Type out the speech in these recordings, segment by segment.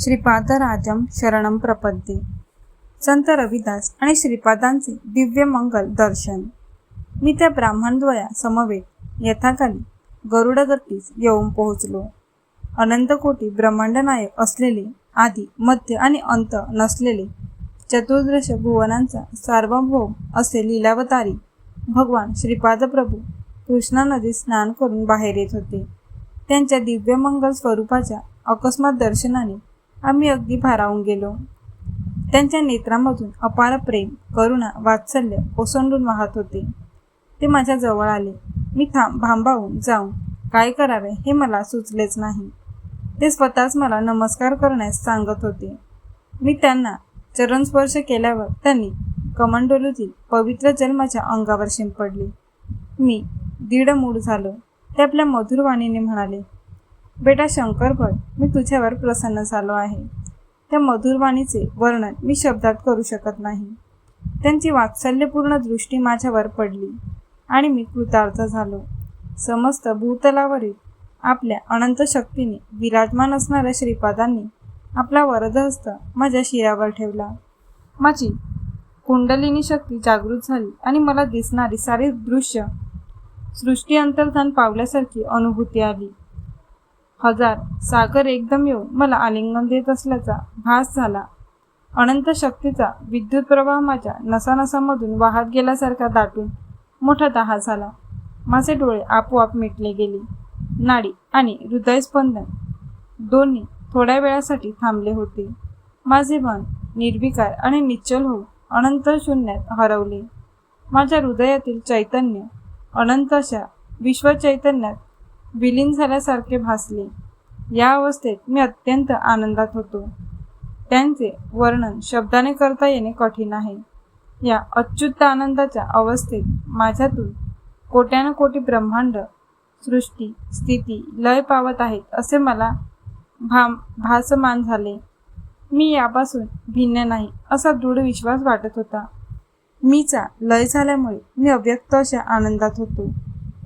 श्रीपादराजम शरणम प्रपद्ये. संत रविदास आणि श्रीपादांचे दिव्य मंगल दर्शन. मी त्या ब्राह्मणद्वया समवेत यथाकाली गरुडगट्टीस येऊन पोहोचलो. अनंतकोटी ब्रह्मांडनायक असलेले आधी मध्य आणि अंत नसलेले चतुर्दश भुवनांचा सार्वभौम असे लीलावतारी भगवान श्रीपाद प्रभू कृष्णा नदीत स्नान करून बाहेर येत होते. त्यांच्या दिव्यमंगल स्वरूपाच्या अकस्मात दर्शनाने आम्ही अगदी भारावून गेलो. त्यांच्या नेत्रामधून अपार प्रेम करुणा वात्सल्य ओसंडून वाहत होते. ते माझ्या जवळ आले. मी थांब भांबावून जाऊन. काय करावे हे मला सुचलेच नाही. ते स्वतःच मला नमस्कार करण्यास सांगत होते. मी त्यांना चरणस्पर्श केल्यावर त्यांनी कमंडोलूतील पवित्र जल माझ्या अंगावर शिंपडले. मी दीड मूड झालो. ते आपल्या मधुरवाणीने म्हणाले बेटा शंकर भट मी तुझ्यावर प्रसन्न झालो आहे. त्या मधुरवाणीचे वर्णन मी शब्दात करू शकत नाही. त्यांची वात्सल्यपूर्ण दृष्टी माझ्यावर पडली आणि मी कृतार्थ झालो. समस्त भूतलावरील आपल्या अनंत शक्तीने विराजमान असणाऱ्या श्रीपादांनी आपला वरदहस्त माझ्या शिरावर ठेवला. माझी कुंडलिनी शक्ती जागृत झाली आणि मला दिसणारी सारी दृश्य सृष्टी अंतर्धान पावल्यासारखी अनुभूती आली. हजार. सागर एकदम येऊन मला आलिंगन देत असल्याचा भास झाला. अनंत शक्तीचा विद्युत प्रवाह माझ्या नसानसामधून वाहत गेल्यासारखा दाटून मोठा दहा झाला. माझे डोळे आपोआप मिटले गेले. नाडी आणि हृदयस्पंदन दोन्ही थोड्या वेळासाठी थांबले होते. माझे मन निर्विकार आणि निश्चल होऊन अनंत शून्यात हरवले. माझ्या हृदयातील चैतन्य अनंत अशा विश्वचैतन्यात विलीन झाल्यासारखे भासले. या अवस्थेत मी अत्यंत आनंदात होतो. त्यांचे वर्णन शब्दाने करता येणे कठीण आहे. या अच्युत आनंदाच्या अवस्थेत माझ्यातून कोट्यानं कोटी ब्रह्मांड सृष्टी स्थिती लय पावत आहेत असे मला भा भासमान झाले. मी यापासून भिन्न नाही असा दृढ विश्वास वाटत होता. मीचा लय झाल्यामुळे मी अव्यक्त अशा आनंदात होतो.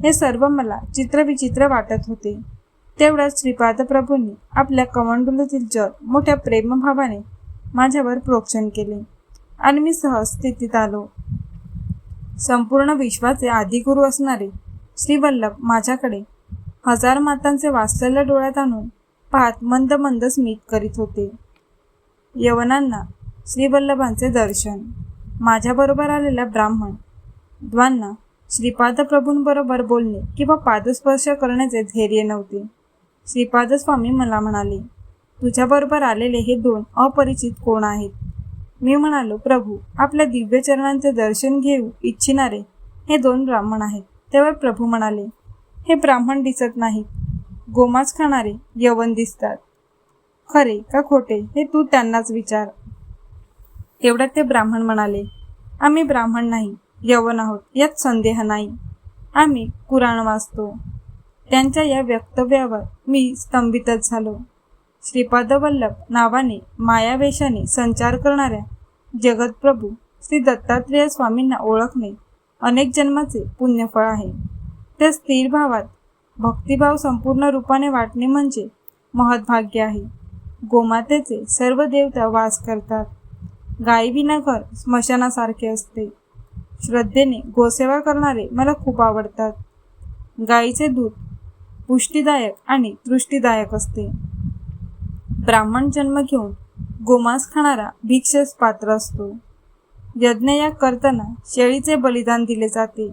हे सर्व मला चित्रविचित्र वाटत होते. तेवढ्याच श्रीपाद प्रभूंनी आपल्या कमंडलूतील जल मोठ्या प्रेमभावाने माझ्यावर प्रोक्षण केले आणि मी सहज स्थितीत आलो. संपूर्ण विश्वाचे आदिगुरू असणारे श्रीवल्लभ माझ्याकडे हजार मातांचे वात्सल्य डोळ्यात आणून पाहत मंद मंद स्मित करीत होते. यवनांना श्रीवल्लभांचे दर्शन माझ्याबरोबर आलेल्या ब्राह्मण द्वांना श्रीपाद प्रभूंबरोबर बोलणे किंवा पादस्पर्श करण्याचे धैर्य नव्हते. श्रीपादस्वामी मला म्हणाले तुझ्याबरोबर आलेले हे दोन अपरिचित कोण आहेत मी म्हणालो प्रभू आपल्या दिव्य चरणांचे दर्शन घेऊ इच्छिणारे हे दोन ब्राह्मण आहेत तेव्हा प्रभू म्हणाले हे ब्राह्मण दिसत नाहीत. गोमास खाणारे यवन दिसतात. खरे का खोटे हे तू त्यांनाच विचार तेवढ्यात ते ब्राह्मण म्हणाले आम्ही ब्राह्मण नाही. यवन आहोत यात संदेह नाही. आम्ही कुराण वाचतो. त्यांच्या या वक्तव्यावर मी स्तंभितच झालो. श्रीपादवल्लभ नावाने मायावेशाने संचार करणाऱ्या जगतप्रभू श्री दत्तात्रेय स्वामींना ओळखणे अनेक जन्माचे पुण्यफळ आहे. त्या स्थिर भावात भक्तिभाव संपूर्ण रूपाने वाटणे म्हणजे महद्भाग्य आहे. गोमातेचे सर्व देवता वास करतात. गायीविना घर स्मशानासारखे असते. श्रद्धेने गोसेवा करणारे मला खूप आवडतात. गाईचे दूध पुष्टीदायक आणि तृष्टीदायक असते. ब्राह्मण जन्म घेऊन गोमांस खाणारा भिक्षस पात्र असतो. यज्ञ या करताना शेळीचे बलिदान दिले जाते.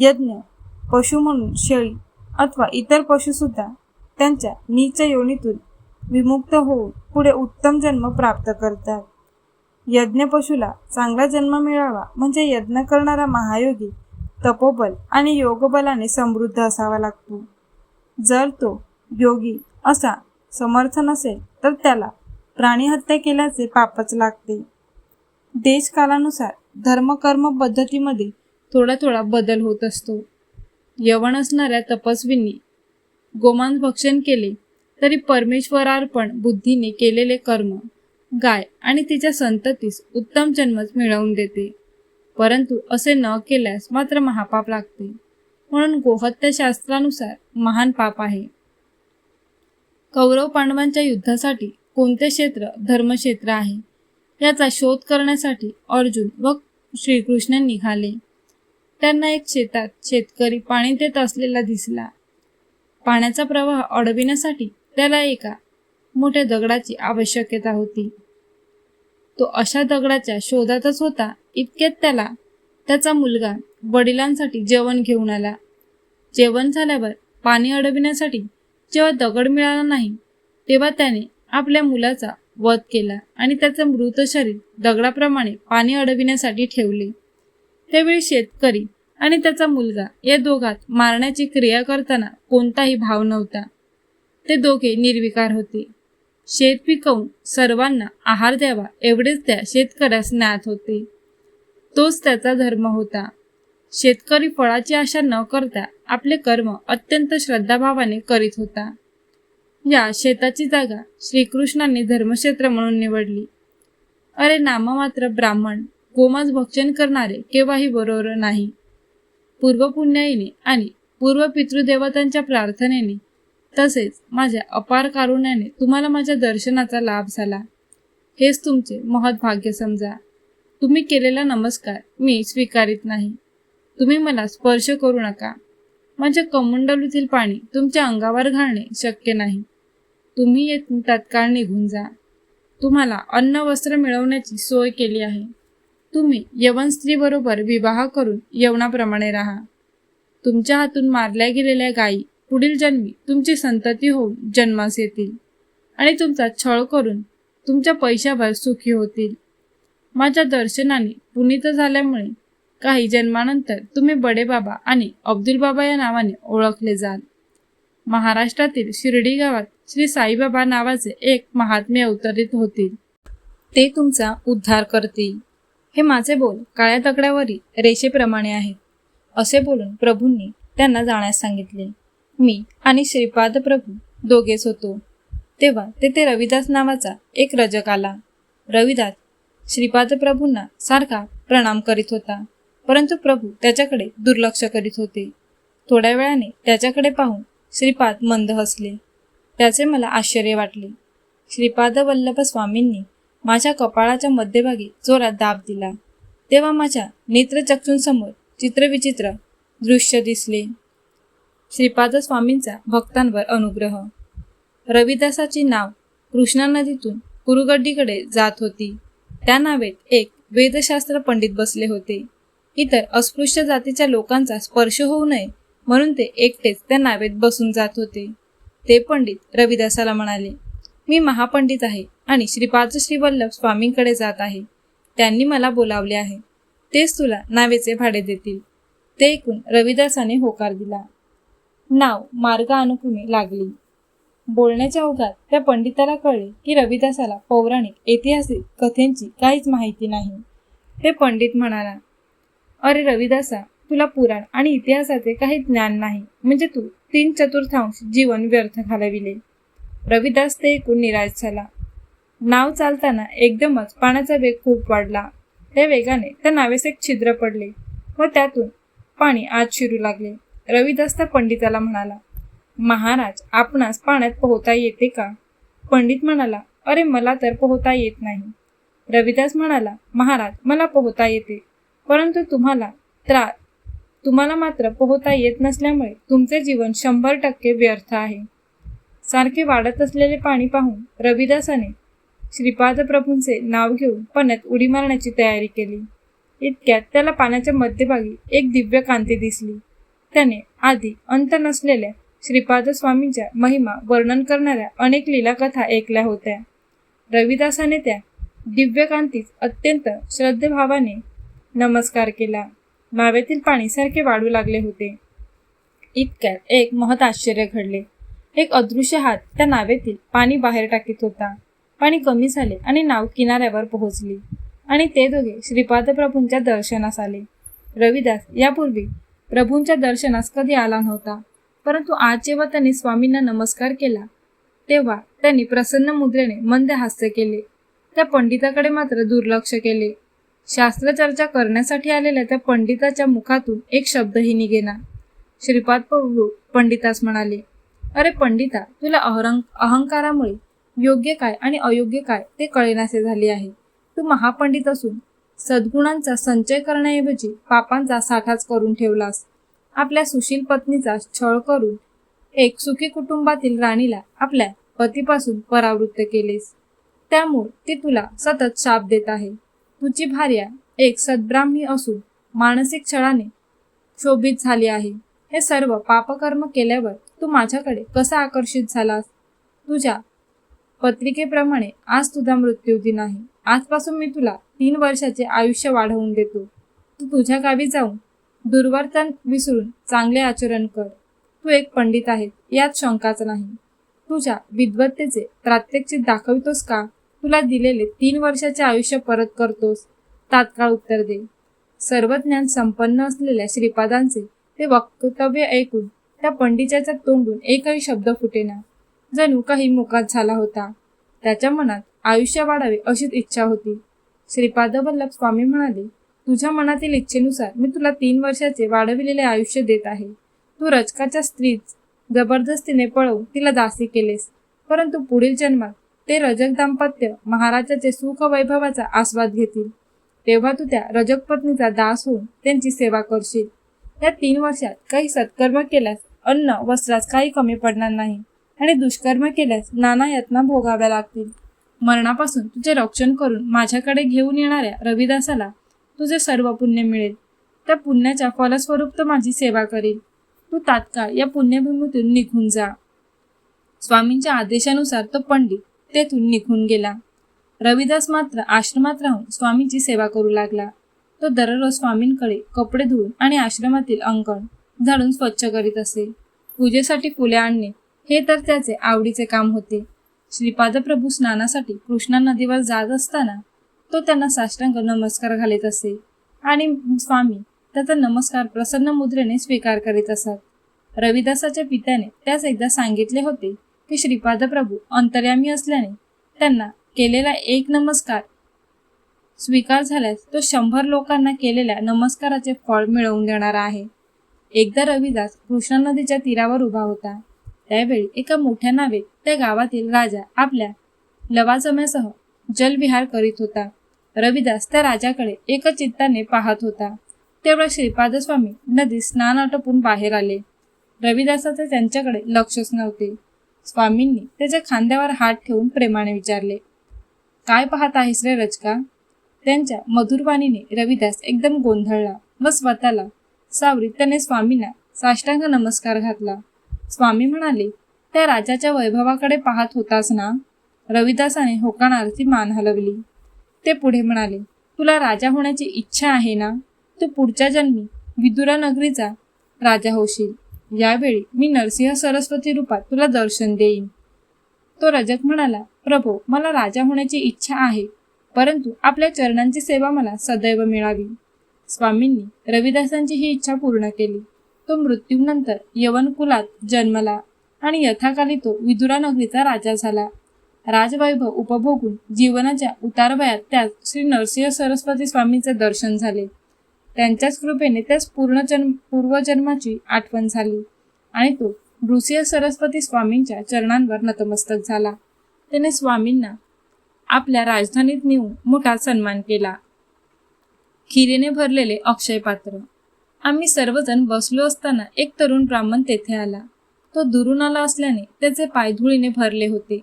यज्ञ पशु म्हणून शेळी अथवा इतर पशुसुद्धा त्यांच्या नीच योनीतून विमुक्त होऊन पुढे उत्तम जन्म प्राप्त करतात. यज्ञपशूला चांगला जन्म मिळावा म्हणजे यज्ञ करणारा महायोगी तपोबल आणि योगबलाने समृद्ध असावा लागतो. जर तो योगी असा समर्थ नसेल तर त्याला प्राणीहत्या केल्याचे पापच लागते. देशकालानुसार धर्मकर्म पद्धतीमध्ये थोडा थोडा बदल होत असतो. यवन असणाऱ्या तपस्वींनी गोमांस भक्षण केले तरी परमेश्वरार्पण बुद्धीने केलेले कर्म गाय आणि तिच्या संततीस उत्तम जन्मच मिळवून देते. परंतु असे न केल्यास मात्र महापाप लागते. म्हणून गोहत्या शास्त्रानुसार महान पाप आहे. कौरव पांडवांच्या युद्धासाठी कोणते क्षेत्र धर्मक्षेत्र आहे? याचा शोध करण्यासाठी अर्जुन व श्रीकृष्ण निघाले. त्यांना एक शेतात शेतकरी पाणी देत असलेला दिसला. पाण्याचा प्रवाह अडविण्यासाठी त्याला एका मोठ्या दगडाची आवश्यकता होती. तो अशा दगडाच्या शोधातच होता इतक्यात त्याला त्याचा मुलगा वडिलांसाठी जेवण घेऊन आला. जेवण झाल्यावर पाणी अडविण्यासाठी जेव्हा दगड मिळाला नाही तेव्हा त्याने आपल्या मुलाचा वध केला आणि त्याचे मृत शरीर दगडाप्रमाणे पाणी अडविण्यासाठी ठेवले. त्यावेळी शेतकरी आणि त्याचा मुलगा या दोघात मारण्याची क्रिया करताना कोणताही भाव नव्हता. ते दोघे निर्विकार होते. शेत पिकवून सर्वांना आहार द्यावा एवढेच त्या शेतकऱ्यास ज्ञात होते. तोच त्याचा धर्म होता. शेतकरी फळाची आशा न करता आपले कर्म अत्यंत श्रद्धाभावाने करीत होता. या शेताची जागा श्रीकृष्णांनी धर्मक्षेत्र म्हणून निवडली. अरे नाममात्र ब्राह्मण गोमास भक्षण करणारे केव्हाही बरोबर नाही. पूर्वपुण्याईने आणि पूर्व पितृदेवतांच्या प्रार्थनेने तसेच माझ्या अपार कारुण्याने तुम्हाला माझ्या दर्शनाचा लाभ झाला. हेच तुमचे महत् भाग्य समजा. तुम्ही केलेला नमस्कार मी स्वीकारित नाही. तुम्ही मला स्पर्श करू नका. माझ्या कमंडलूतील पाणी तुमच्या अंगावर घालणे शक्य नाही. तुम्ही येथून तत्काळ निघून जा. तुम्हाला अन्न वस्त्र मिळवण्याची सोय केली आहे. तुम्ही यवन स्त्रीबरोबर विवाह करून यवनाप्रमाणे राहा. तुमच्या हातून मारल्या गेलेल्या गायी पुढील जन्मी तुमची संतती होऊन जन्मास येतील. आणि तुमचा छळ करून तुमच्या पैशावर सुखी होतील. माझ्या दर्शनाने पुनीत झाल्यामुळे काही जन्मानंतर तुम्ही बडे बाबा आणि अब्दुल बाबा या नावाने ओळखले जाल. महाराष्ट्रातील शिर्डी गावात श्री साईबाबा नावाचे एक महात्मे अवतरित होतील. ते तुमचा उद्धार करतील. हे माझे बोल काळ्या दगडावरील रेषेप्रमाणे आहे. असे बोलून प्रभूंनी त्यांना जाण्यास सांगितले. मी आणि श्रीपाद प्रभू दोघेच होतो. तेव्हा तेथे रविदास नावाचा एक रजक आला. रविदास श्रीपाद प्रभूंना सारखा प्रणाम करीत होता परंतु प्रभू त्याच्याकडे दुर्लक्ष करीत होते. थोड्या वेळाने त्याच्याकडे पाहून श्रीपाद मंद हसले. त्याचे मला आश्चर्य वाटले. श्रीपाद वल्लभ स्वामींनी माझ्या कपाळाच्या मध्यभागी जोरात दाब दिला. तेव्हा माझ्या नेत्रचक्षूंसमोर चित्रविचित्र दृश्य दिसले. श्रीपाद स्वामींचा भक्तांवर अनुग्रह. रविदासाची नाव कृष्णा नदीतून कुरुगड्डीकडे जात होती. त्या नावेत एक वेदशास्त्र पंडित बसले होते. इतर अस्पृश्य जातीच्या लोकांचा स्पर्श होऊ नये म्हणून ते एकटेच त्या नावेत बसून जात होते. ते पंडित रविदासाला म्हणाले मी महापंडित आहे आणि श्रीपाद श्रीवल्लभ स्वामींकडे जात आहे. त्यांनी मला बोलावले आहे. तेच तुला नावेचे भाडे देतील. ते ऐकून रविदासाने होकार दिला. नाव मार्ग अनुक्रमे लागली. बोलण्याच्या ओघात त्या पंडिताला कळले की रविदासाला पौराणिक ऐतिहासिक कथेंची काहीच माहिती नाही. ते पंडित म्हणाला अरे रविदासा तुला पुराण आणि इतिहासाचे काही ज्ञान नाही. म्हणजे तू तीन चतुर्थांश जीवन व्यर्थ घालविले. रविदास ते ऐकून निराश झाला. नाव चालताना एकदमच पाण्याचा वेग खूप वाढला. त्या वेगाने त्या नावेस एक छिद्र पडले व त्यातून पाणी आत शिरू लागले. रविदास त्या पंडिताला म्हणाला महाराज आपणास पाण्यात पोहता येते का? पंडित म्हणाला अरे मला तर पोहता येत नाही. रविदास म्हणाला महाराज मला पोहता येते परंतु तुम्हाला त्रा तुम्हाला मात्र पोहता येत नसल्यामुळे तुमचे जीवन शंभर टक्के व्यर्थ आहे. सारखे वाढत असलेले पाणी पाहून रविदासाने श्रीपाद प्रभूंचे नाव घेऊन पाण्यात उडी मारण्याची तयारी केली. इतक्यात त्याला पाण्याच्या मध्यभागी एक दिव्य कांती दिसली. त्याने आधी अंत नसलेल्या श्रीपाद स्वामींच्या महिमा वर्णन करणाऱ्या अनेक लीलाकथा ऐकल्या होत्या. रविदासाने त्या दिव्यकांतीस अत्यंत श्रद्धेभावाने नमस्कार केला. नावेतील पाणी सारखे वाढू लागले होते. इतक्यात एक महत् आश्चर्य घडले. एक अदृश्य हात त्या नावेतील पाणी बाहेर टाकीत होता. पाणी कमी झाले आणि नाव किनाऱ्यावर पोहोचली. आणि ते दोघे श्रीपाद प्रभूंच्या दर्शनास आले. रविदास यापूर्वी प्रभूंच्या दर्शनास कधी आला नव्हता. परंतु आज जेव्हा त्यांनी स्वामींना नमस्कार केला तेव्हा त्यांनी प्रसन्न मुद्रेने मंद हास्य केले. त्या पंडिताकडे मात्र दुर्लक्ष केले. शास्त्रचर्चा करण्यासाठी आलेल्या त्या पंडिताच्या मुखातून एक शब्दही निघेना. श्रीपाद प्रभू पंडितास म्हणाले अरे पंडिता तुला अहरंग अहंकारामुळे योग्य काय आणि अयोग्य काय ते कळेनासे झाले आहे. तू महापंडित असून सद्गुणांचा संचय करण्याऐवजी पापांचा साठाच करून ठेवलास. आपल्या सुशील पत्नीचा छळ करून एक सुखी कुटुंबातील राणीला आपल्या पतीपासून परावृत्त केलेस. त्यामुळे ती तुला सतत शाप देत आहे. तुझी भार्या एक सद्ब्राह्मी असून मानसिक छळाने शोभित झाली आहे. हे सर्व पापकर्म केल्यावर तू माझ्याकडे कसा आकर्षित झालास? तुझ्या पत्रिकेप्रमाणे आज तुझा मृत्यू दिन आहे. आजपासून मी तुला तीन वर्षाचे आयुष्य वाढवून देतो. तू तुझ्या गावी जाऊन दुर्वर्तन विसरून चांगले आचरण कर. तू एक पंडित आहे यात शंकाच नाही. तुझ्या विद्वत्तेचे प्रात्यक्षिक दाखवितोस का? तुला दिलेले तीन वर्षाचे आयुष्य परत करतोस. तात्काळ उत्तर दे. सर्व ज्ञान संपन्न असलेल्या श्रीपादांचे ते वक्तव्य ऐकून त्या पंडिताच्या तोंडून एकही शब्द फुटेना. जणू काही मुकात झाला होता. त्याच्या मनात आयुष्य वाढावे अशीच इच्छा होती. श्रीपाद वल्लभ स्वामी म्हणाले तुझ्या मनातील इच्छेनुसार मी तुला तीन वर्षाचे वाढविलेले आयुष्य देत आहे. तू रचकाच्या स्त्रीच जबरदस्तीने पळवून तिला दासी केलेस. परंतु पुढील जन्मात ते रजक दाम्पत्य महाराजाचे सुख वैभवाचा आस्वाद घेतील. तेव्हा तू त्या रजक पत्नीचा दास होऊन त्यांची सेवा करशील. या तीन वर्षात काही सत्कर्म केल्यास अन्न वस्त्रास काही कमी पडणार नाही आणि दुष्कर्म केल्यास नाना यातना भोगाव्या लागतील. मरणापासून तुझे रक्षण करून माझ्याकडे घेऊन येणाऱ्या रविदासाला तुझे सर्व पुण्य मिळेल. त्या पुण्याच्या फलस्वरूप तो माझी सेवा करेल. तू तात्काळ या पुण्यभूमीतून निघून जा. स्वामींच्या आदेशानुसार तो पंडित तेथून निघून गेला. रविदास मात्र आश्रमात राहून स्वामींची सेवा करू लागला. तो दररोज स्वामींकडे कपडे धुवून आणि आश्रमातील अंगण झाडून स्वच्छ करीत असे. पूजेसाठी फुले आणणे हे तर त्याचे आवडीचे काम होते. श्रीपाद प्रभू स्नानासाठी कृष्णा नदीवर जात असताना तो त्यांना साष्टांग नमस्कार घालीत असे. आणि स्वामी त्याचा नमस्कार प्रसन्न मुद्रेने स्वीकार करीत असत. रविदासाच्या पित्याने त्यास एकदा सांगितले होते की श्रीपाद प्रभू अंतर्यामी असल्याने त्यांना केलेला एक नमस्कार स्वीकार झाल्यास तो शंभर लोकांना केलेल्या नमस्काराचे फळ मिळवून देणारा आहे. एकदा रविदास कृष्णा नदीच्या तीरावर उभा होता. त्यावेळी एका मोठ्या नावे त्या गावातील राजा आपल्या लवाजम्यासह जलविहार करीत होता. रविदास त्या राजाकडे एकचित्ताने पाहत होता. तेवढा श्रीपाद स्वामी नदीत स्नान आटोपून बाहेर आले. रविदासाचे त्यांच्याकडे लक्षच नव्हते. स्वामींनी त्याच्या खांद्यावर हात ठेवून प्रेमाने विचारले काय पाहत आहेस रे रचका त्यांच्या मधुरवाणीने रविदास एकदम गोंधळला व स्वतःला सावरीत त्याने स्वामींना साष्टांग नमस्कार घातला. स्वामी म्हणाले त्या राजाच्या वैभवाकडे पाहत होतास ना? रविदासाने होकाणार्थी मान हलवली. ते पुढे म्हणाले तुला राजा होण्याची इच्छा आहे ना? तू पुढच्या जन्मी विदुरा नगरीचा राजा होशील. यावेळी मी नरसिंह सरस्वती रूपात तुला दर्शन देईन. तो रजक म्हणाला प्रभो मला राजा होण्याची इच्छा आहे परंतु आपल्या चरणांची सेवा मला सदैव मिळावी. स्वामींनी रविदासांची ही इच्छा पूर्ण केली. तो मृत्यूनंतर यवनकुलात जन्मला आणि यथाकाली तो विदुरानगरीचा राजा झाला. राजवैभव उपभोगून जीवनाच्या उतारवयात त्यात श्री नरसिंह सरस्वती स्वामींचे दर्शन झाले. त्यांच्याच कृपेने त्यास पूर्ण जन्म पूर्वजन्माची आठवण झाली आणि तो नृसिंह सरस्वती स्वामींच्या चरणांवर नतमस्तक झाला. त्याने स्वामींना आपल्या राजधानीत नेऊन मोठा सन्मान केला. खिरीने भरलेले अक्षय पात्र आम्ही सर्वजण बसलो असताना एक तरुण ब्राह्मण तेथे आला. तो दुरून आला असल्याने त्याचे पायधुळीने भरले होते.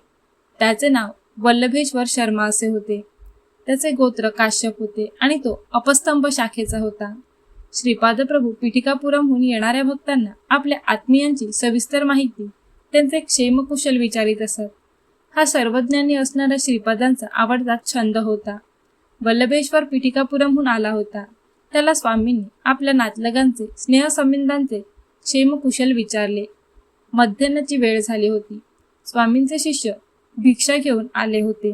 त्याचे नाव वल्लभेश्वर शर्मा असे होते. त्याचे गोत्र काश्यप होते आणि तो अपस्तंभ शाखेचा होता. श्रीपाद प्रभू पिठिकापुरमहून येणाऱ्या भक्तांना आपल्या आत्मीयांची सविस्तर माहिती त्यांचे क्षेमकुशल विचारित असत. हा सर्वज्ञानी असणाऱ्या श्रीपादांचा आवडता छंद होता. वल्लभेश्वर पिठिकापुरमहून आला होता. त्याला स्वामींनी आपल्या नातलगांचे स्नेहसंबंधांचे क्षेमकुशल विचारले. मध्यान्नाची वेळ झाली होती. स्वामींचे शिष्य भिक्षा घेऊन आले होते.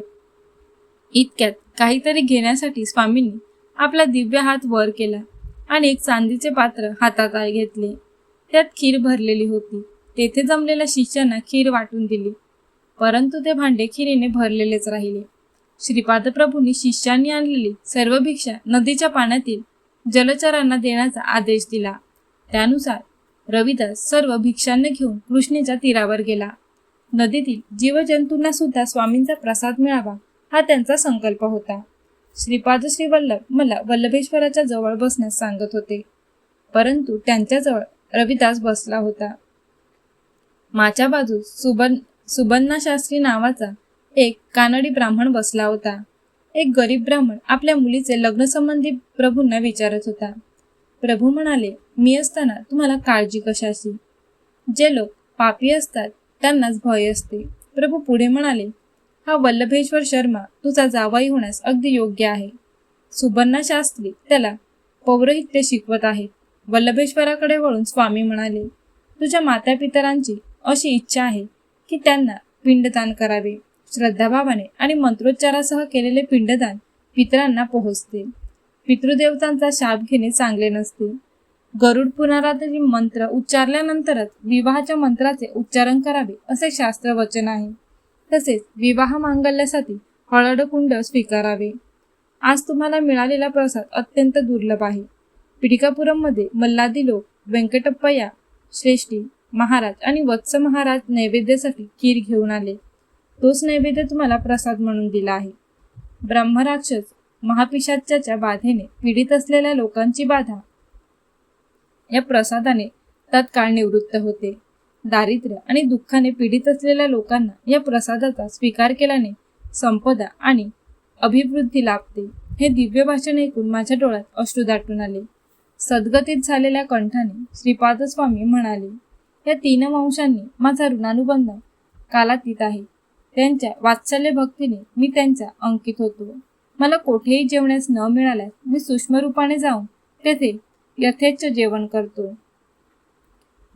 इतक्यात काहीतरी घेण्यासाठी स्वामींनी आपला दिव्य हात वर केला आणि एक चांदीचे पात्र हातात घेतले. त्यात खीर भरलेली होती. तेथे जमलेल्या शिष्यांना खीर वाटून दिली. परंतु ते भांडे खिरीने भरलेलेच राहिले. श्रीपादप्रभूंनी शिष्यांनी आणलेली सर्व भिक्षा नदीच्या पाण्यातील जलचरांना देण्याचा आदेश दिला. त्यानुसार रविदास सर्व भिक्षांना घेऊन कृष्णेच्या तीरावर गेला. नदीतील जीवजंतूंना सुद्धा स्वामींचा प्रसाद मिळावा हा त्यांचा संकल्प होता. श्रीपाद श्री वल्लभ मला वल्लभेश्वराच्या जवळ बसण्यास सांगत होते. परंतु त्यांच्याजवळ रविदास बसला होता. माझ्या बाजूस सुबन सुबन्ना शास्त्री नावाचा एक कानडी ब्राह्मण बसला होता. एक गरीब ब्राह्मण आपल्या मुलीचे लग्नसंबंधी प्रभूंना विचारत होता. प्रभू म्हणाले मी असताना तुम्हाला काळजी कशाची? जे लोक पापी असतात त्यांनाच भय असते. प्रभू पुढे म्हणाले हा वल्लभेश्वर शर्मा तुझा जावाई होण्यास अगदी योग्य आहे. सुबन्ना शास्त्री त्याला पौरोहित्य शिकवत आहेत. वल्लभेश्वराकडे वळून स्वामी म्हणाले तुझ्या मातापितरांची अशी इच्छा आहे की त्यांना पिंडदान करावे. श्रद्धाभावाने आणि मंत्रोच्चारासह केलेले पिंडदान पितरांना पोहोचते. पितृदेवतांचा शाप घेणे चांगले नसते. गरुड पुनरावृत्ती मंत्र उच्चारल्यानंतरच विवाहाच्या मंत्राचे उच्चारण करावे असे शास्त्र वचन आहे. तसेच विवाह मांगल्यासाठी हळद कुंड स्वीकारावे. आज तुम्हाला मिळालेला प्रसाद अत्यंत दुर्लभ आहे. पिडिकापुरममध्ये मल्लादी लोक व्यंकटप्पया श्रेष्ठी महाराज आणि वत्स महाराज नैवेद्यासाठी खीर घेऊन आले. तोच नैवेद्य तुम्हाला प्रसाद म्हणून दिला आहे. ब्रह्मराक्षस महापिशाच्याच्या बाधेने पीडित असलेल्या लोकांची बाधा. या प्रसादाने तत्काळ निवृत्त होते. दारिद्र्य आणि दुःखाने पीडित असलेल्या लोकांना या प्रसादाचा स्वीकार केल्याने संपदा आणि अभिवृद्धी लाभते. हे दिव्य भाषण ऐकून माझ्या डोळ्यात अश्रू दाटून आले. सद्गतीत झालेल्या कंठाने श्रीपाद स्वामी म्हणाले या तीन वंशांनी माझा ऋणानुबंध कालातीत आहे. त्यांच्या वात्सल्य भक्तीने मी त्यांचा अंकित होतो. मला कोठेही जेवण्यास न मिळाल्यास मी सूक्ष्म रूपाने जाऊन तेथे यथेच्छ जेवण करतो.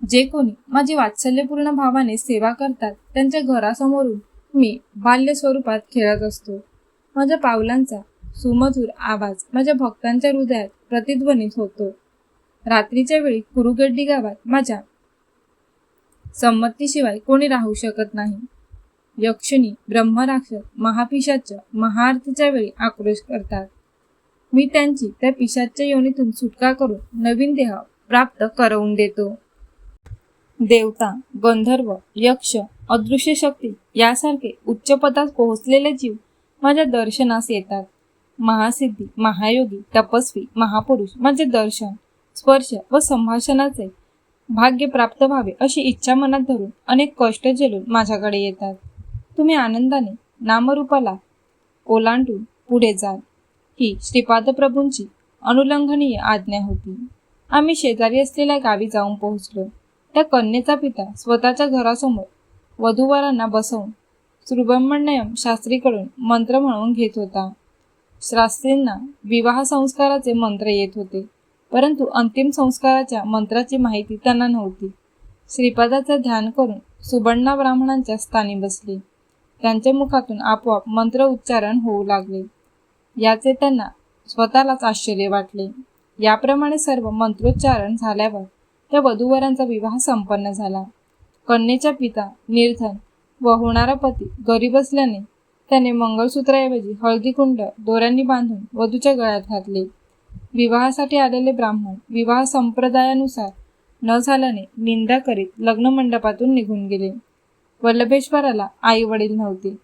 जे कोणी माझी वात्सल्यपूर्ण भावाने सेवा करतात त्यांच्या घरासमोरून मी बाल्य स्वरूपात खेळत असतो. माझ्या पावलांचा सुमधुर आवाज माझ्या भक्तांच्या हृदयात प्रतिध्वनित होतो. रात्रीच्या वेळी कुरुगड्डी गावात माझ्या संमतीशिवाय कोणी राहू शकत नाही. यक्षिणी ब्रह्मराक्षस महापिशाच्या महाआरतीच्या वेळी आक्रोश करतात. मी त्यांची त्या पिशाच्या योनीतून सुटका करून नवीन देह प्राप्त करवून देतो. देवता गंधर्व यक्ष अदृश्य शक्ती यासारखे उच्च पदात पोहोचलेले जीव माझ्या दर्शनास येतात. महासिद्धी महायोगी तपस्वी महापुरुष माझे दर्शन स्पर्श व संभाषणाचे भाग्य प्राप्त व्हावे अशी इच्छा मनात धरून अनेक कष्ट झेलून माझ्याकडे येतात. तुम्ही आनंदाने नामरूपाला ओलांडून पुढे जाल. ही श्रीपाद प्रभूंची अनुलंघनीय आज्ञा होती. आम्ही शेजारी असलेल्या गावी जाऊन पोहोचलो. त्या कन्येचा पिता स्वतःच्या घरासमोर वधूवरांना बसवून सुब्रह्मण्यम शास्त्रीकडून मंत्र म्हणून घेत होता. शास्त्रींना विवाह संस्काराचे मंत्र येत होते परंतु अंतिम संस्काराच्या मंत्राची माहिती त्यांना नव्हती. श्रीपादाचं ध्यान करून सुबण्णा ब्राह्मणांच्या स्थानी बसली. त्यांच्या मुखातून आपोआप मंत्र उच्चारण होऊ लागले. याचे त्यांना स्वतःलाच आश्चर्य वाटले. याप्रमाणे सर्व मंत्रोच्चारण झाल्यावर त्या वधूवरांचा विवाह संपन्न झाला. कन्येच्या पिता निर्धन व होणारा पती गरीब असल्याने त्याने मंगळसूत्राऐवजी हळदीकुंड दोऱ्यांनी बांधून वधूच्या गळ्यात घातले. विवाहासाठी आलेले ब्राह्मण विवाह संप्रदायानुसार न झाल्याने निंदा करीत लग्नमंडपातून निघून गेले. वल्लभेश्वराला आई वडील नव्हते.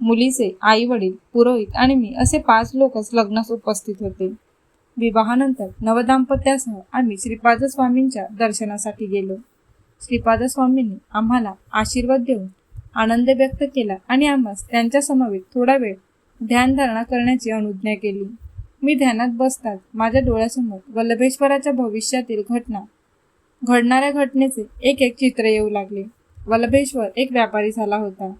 मुलीचे आई वडील पुरोहित आणि मी असे पाच लोकच लग्नास उपस्थित होते. विवाहानंतर नवदाम्पत्यासह आम्ही श्रीपाद स्वामींच्या दर्शनासाठी गेलो. श्रीपाद स्वामींनी आम्हाला आशीर्वाद देऊन आनंद व्यक्त केला आणि आम्हास त्यांच्या समवेत थोडा वेळ ध्यानधारणा करण्याची अनुज्ञा केली. मी ध्यानात बसताच माझ्या डोळ्यासमोर वल्लभेश्वराच्या भविष्यातील घटना घडणाऱ्या घटनेचे एक एक चित्र येऊ लागले. वल्लभेश्वर एक व्यापारी झाला होता.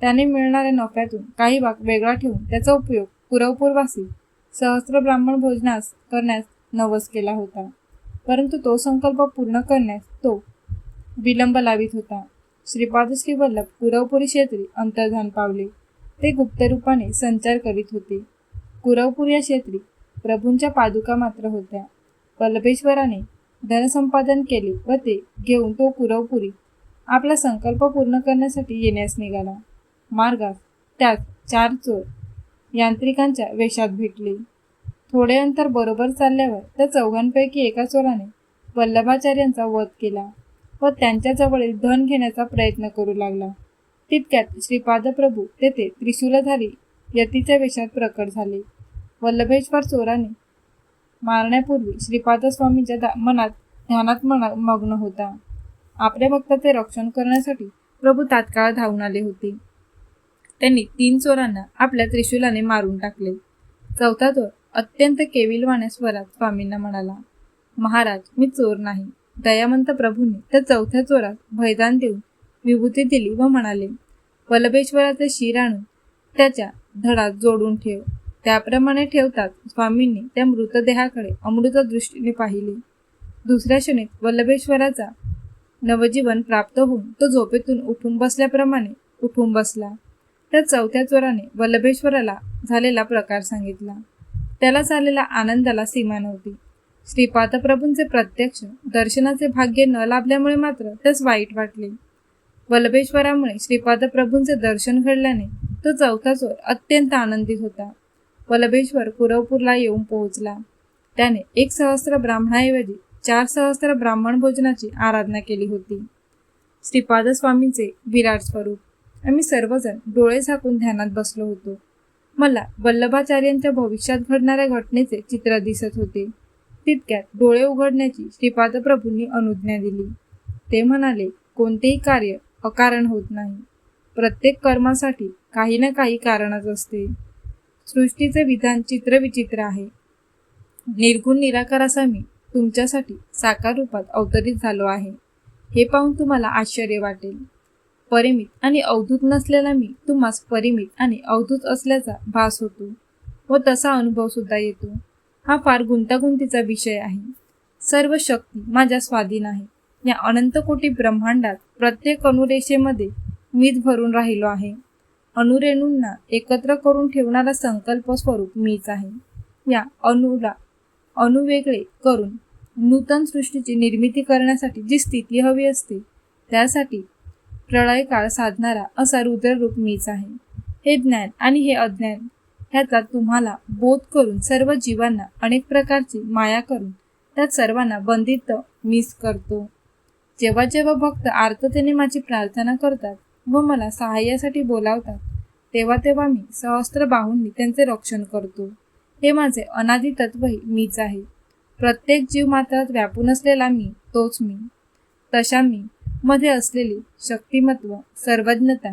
त्याने मिळणाऱ्या नफ्यातून काही भाग वेगळा ठेवून त्याचा उपयोग पुरवपूरवासी सहस्त्र ब्राह्मण भोजनास करण्यास नवस केला होता. परंतु तो संकल्प पूर्ण करण्यास तो विलंब लावित होता. श्रीपाद श्री वल्लभ कुरवपुरी क्षेत्री अंतर्धान पावले. ते गुप्त रूपाने संचार करीत होते. कुरवपूर या क्षेत्री प्रभूंच्या पादुका मात्र होत्या. वल्लभेश्वराने धनसंपादन केले व ते घेऊन तो कुरवपुरी आपला संकल्प पूर्ण करण्यासाठी येण्यास निघाला. मार्गात त्यात चार चोर यांत्रिकांच्या वेशात भेटले. थोडे अंतर बरोबर चालल्यावर त्या चौघांपैकी एका चोराने वल्लभाचार्यांचा वध केला व त्यांच्याजवळील धन घेण्याचा प्रयत्न करू लागला. तितक्यात श्रीपाद प्रभू तेथे त्रिशूलधारी यतीच्या वेशात प्रकट झाले. वल्लभेश्वर चोराने मारण्यापूर्वी श्रीपादस्वामींच्या दा- मनात ध्यानात मना मग्न होता. आपल्या भक्ताचे रक्षण करण्यासाठी प्रभू तात्काळ धावून आले होते. त्यांनी तीन चोरांना आपल्या त्रिशूलाने मारून टाकले. चौथा चोर अत्यंत केविलवाण्या स्वरात स्वामींना म्हणाला महाराज मी चोर नाही. दयावंत प्रभूंनी त्या चौथ्या चोरात भयदान देऊन विभूती दिली व म्हणाले वल्लभेश्वराचे शिर आणून त्याच्या धडात जोडून ठेव. त्याप्रमाणे ठेवतात स्वामींनी त्या मृतदेहाकडे अमृत दृष्टीने पाहिले. दुसऱ्या क्षणीत वल्लभेश्वराचा नवजीवन प्राप्त होऊन तो झोपेतून उठून बसल्याप्रमाणे उठून बसला. त्या चौथ्या चोराने वल्लभेश्वराला झालेला प्रकार सांगितला. त्याला झालेला आनंदाला सीमा नव्हती. श्रीपादप्रभूंचे प्रत्यक्ष दर्शनाचे भाग्य न लाभल्यामुळे मात्र त्यास वाईट वाटले. वल्लभेश्वरामुळे श्रीपादप्रभूंचे दर्शन घडल्याने तो चौथा चोर अत्यंत आनंदित होता. वल्लभेश्वर कुरवपूरला येऊन पोहोचला. त्याने एक सहस्र ब्राह्मणाऐवजी चार सहस्त्र ब्राह्मण भोजनाची आराधना केली होती. श्रीपाद स्वामींचे विराट स्वरूप. आम्ही सर्वजण डोळे झाकून ध्यानात बसलो होतो. मला वल्लभाचार्यांच्या भविष्यात घडणाऱ्या घटनेचे चित्र दिसत होते. तितक्यात डोळे उघडण्याची श्रीपाद प्रभूंनी अनुज्ञा दिली. ते म्हणाले कोणतेही कार्य अकारण होत नाही. प्रत्येक कर्मासाठी काही ना काही कारणच असते. सृष्टीचे विधान चित्रविचित्र आहे. निर्गुण निराकार असा मी तुमच्यासाठी साकार रूपात अवतरित झालो आहे. हे पाहून तुम्हाला आश्चर्य वाटेल. परिमित आणि अवधूत नसलेला मी तुम्हास परिमित आणि अवधूत असल्याचा भास होतो व तसा अनुभव सुद्धा येतो. हा फार गुंतागुंतीचा विषय आहे. सर्व शक्ती माझ्या स्वाधीन आहे. या अनंत कोटी ब्रह्मांडात प्रत्येक अनुरेषेमध्ये मीच भरून राहिलो आहे. अनुरेणूंना एकत्र करून ठेवणारा संकल्प स्वरूप मीच आहे. या अणूला अणुवेगळे करून नूतन सृष्टीची निर्मिती करण्यासाठी जी स्थिती हवी असते त्यासाठी प्रळय काळ साधणारा असा रुद्ररूप मीच आहे. हे ज्ञान आणि हे अज्ञान ह्याचा तुम्हाला बोध करून सर्व जीवांना अनेक प्रकारची माया करून त्यात सर्वांना बंदित मीच करतो. जेव्हा जेव्हा भक्त आर्ततेने माझी प्रार्थना करतात व मला सहाय्यासाठी बोलावतात तेव्हा तेव्हा मी सहस्त्र बाहूंनी त्यांचे रक्षण करतो. हे माझे अनादी तत्वही मीच आहे. प्रत्येक जीव मात्रात व्यापून असलेला मी तोच मी. तशा मी मध्ये असलेली शक्तिमत्व सर्वज्ञता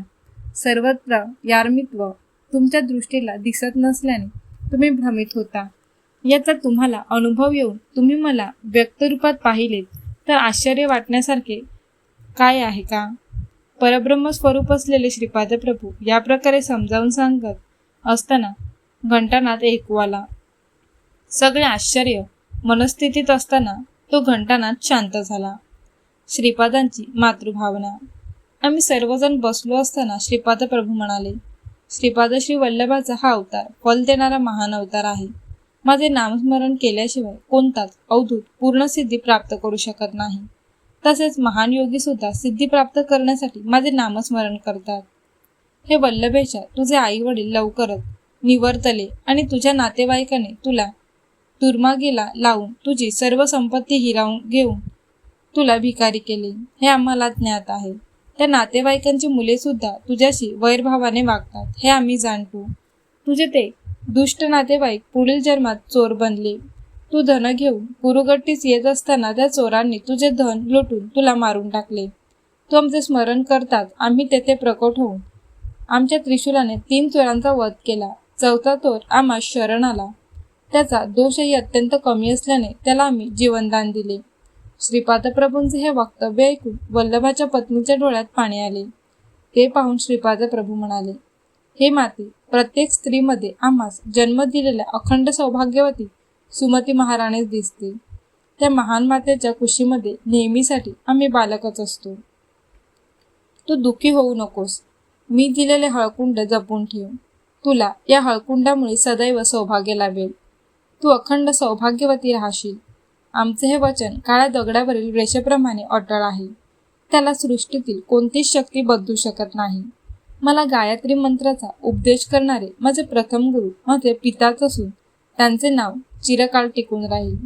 सर्वत्र यार्मित्व तुमच्या दृष्टीला दिसत नसल्याने तुम्ही भ्रमित होता. याचा तुम्हाला अनुभव येऊन तुम्ही मला व्यक्तरूपात पाहिलेत तर आश्चर्य वाटण्यासारखे काय आहे का? परब्रह्म स्वरूप असलेले श्रीपाद प्रभू या प्रकारे समजावून सांगत असताना घंटानाथ एकवाला सगळे आश्चर्य मनस्थितीत असताना तो घंटानाद शांत झाला. श्रीपादांची मातृभावना. आम्ही सर्वजण बसलो असताना श्रीपाद प्रभू म्हणाले श्रीपाद श्री वल्लभाचा हा अवतार फल देणारा महान अवतार आहे. माझे नामस्मरण केल्याशिवाय कोणताच अवधूत पूर्ण सिद्धी प्राप्त करू शकत नाही. तसेच महान योगी सुद्धा सिद्धी प्राप्त करण्यासाठी माझे नामस्मरण करतात. हे वल्लभेच्या तुझे आई वडील लवकरच निवर्तले आणि तुझ्या नातेवाईकाने तुला दुर्मागीला लावून तुझी सर्व संपत्ती हिरावून घेऊन तुला भिकारी केले. हे आम्हाला ज्ञात आहे. त्या नातेवाईकांची मुले सुद्धा तुझ्याशी वैरभावाने वागतात हे आम्ही जाणतो. तुझे ते दुष्ट नातेवाईक पुढील जन्मात चोर बनले. तू धन घेऊन गुरुगट्टीस येत असताना त्या चोरांनी तुझे धन लुटून तुला मारून टाकले. तू आमचे स्मरण करतात आम्ही तेथे प्रकट होऊन आमच्या त्रिशूलाने तीन चोरांचा वध केला. चौथा चोर आम्हा शरण आला. त्याचा दोषही अत्यंत कमी असल्याने त्याला आम्ही जीवनदान दिले. श्रीपाद प्रभूंचे हे वक्तव्य ऐकून वल्लभाच्या पत्नीच्या डोळ्यात पाणी आले. ते पाहून श्रीपाद प्रभू म्हणाले हे माते प्रत्येक स्त्रीमध्ये आम्हास जन्म दिलेल्या अखंड सौभाग्यवती सुमती महाराणीच दिसते. त्या महान मातेच्या कुशीमध्ये नेहमीसाठी आम्ही बालकच असतो. तू दुःखी होऊ नकोस. मी दिलेले हळकुंड जपून ठेव. तुला या हळकुंडामुळे सदैव सौभाग्य लाभेल. तू अखंड सौभाग्यवती राहशील. आमचे हे वचन काळ्या दगडावरील रेषेप्रमाणे अटळ आहे. त्याला सृष्टीतील कोणतीच शक्ती बदलू शकत नाही. मला गायत्री मंत्राचा उपदेश करणारे माझे प्रथम गुरु माझे पिताच असून त्यांचे नाव चिरकाळ टिकून राहील.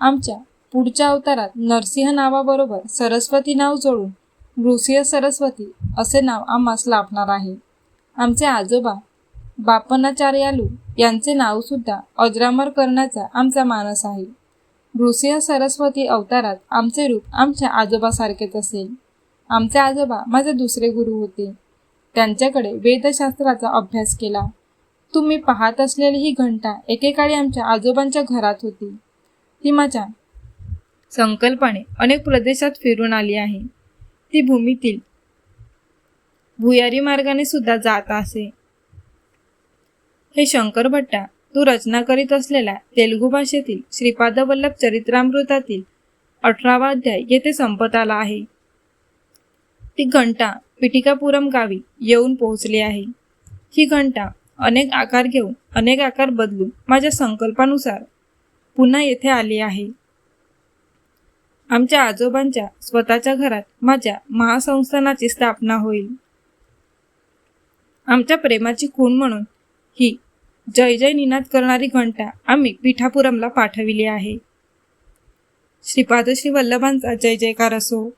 आमच्या पुढच्या अवतारात नरसिंह नावाबरोबर सरस्वती नाव जोडून नृसिंह सरस्वती असे नाव आम्हास लाभणार आहे. आमचे आजोबा बापनाचार्यालू यांचे नावसुद्धा अजरामर करण्याचा आमचा मानस आहे. नृसिंह सरस्वती अवतारात आमचे रूप आमच्या आजोबासारखेच असेल. आमचे आजोबा माझे दुसरे गुरु होते. त्यांच्याकडे वेदशास्त्राचा अभ्यास केला. तुम्ही पाहत असलेली ही घंटा एकेकाळी आमच्या आजोबांच्या घरात होती. ती माझ्या संकल्पाने अनेक प्रदेशात फिरून आली आहे. ती भूमीतील भुयारी मार्गाने सुद्धा जात असे. हे शंकर भट्टा तू रचना करीत असलेल्या तेलुगू भाषेतील श्रीपाद वल्लभ चरित्रामृतातील अठरावा अध्याय येथे संपत आला आहे. ती घंटा पिटिकापुरम गावी येऊन पोहोचली आहे. ही घंटा अनेक आकार घेऊन अनेक आकार बदलून माझ्या संकल्पानुसार पुन्हा येथे आली आहे. आमच्या आजोबांच्या स्वतःच्या घरात माझ्या महासंस्थानाची स्थापना होईल. आमच्या प्रेमाची खूण म्हणून ही जय जय निनाद करणारी घंटा आम्ही पिठापुरमला पाठविली आहे. श्रीपाद श्री वल्लभांचा जय जयकार असो.